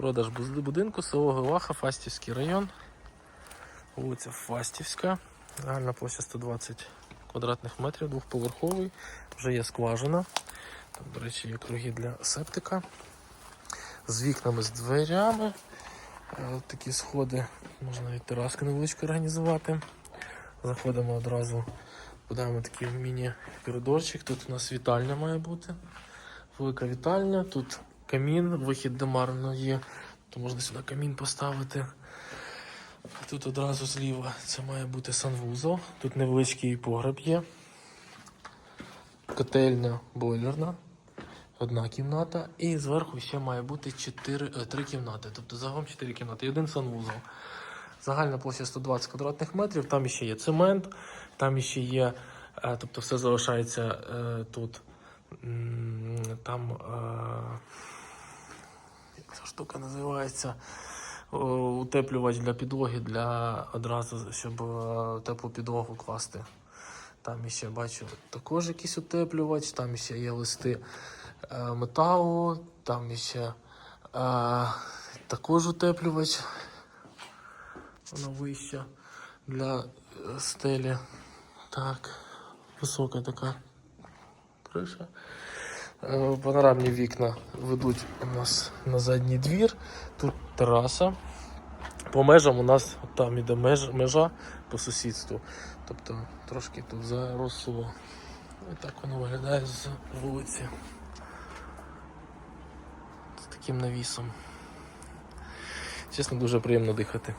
Продаж будинку село Геваха, Фастівський район. Вулиця Фастівська. Загальна площа 120 квадратних метрів, двохповерховий. Вже є скважина. Там, до речі, є круги для септика. З вікнами, з дверями. Е, Такі сходи, можна навіть тераску невеличку організувати. Заходимо одразу, подаємо такий міні-коридорчик. Тут у нас вітальня має бути. Велика вітальня, тут камін, вихід демарно є, то можна сюди камін поставити. Тут одразу зліва це має бути санвузол. Тут невеличкий погреб є. Котельня бойлерна. Одна кімната. І зверху ще має бути 4, 3 кімнати. Тобто загалом 4 кімнати і один санвузол. Загальна площа 120 квадратних метрів. Там ще є цемент, там ще є, е, тобто все залишається е, тут. Там е, ця штука називається? Утеплювач для підлоги, для одразу, щоб е, теплу підлогу класти. Там ще бачу також якийсь утеплювач, там ще є листи е, металу, там ще е, також утеплювач. Вона вища для е, стелі. Так, висока така криша. Е, Панорамні вікна ведуть у нас на задній двір. Тут тераса. По межам у нас там іде меж, межа по сусідству. Тобто трошки тут заросло. І так воно виглядає з вулиці. З таким навісом. Чесно, дуже приємно дихати.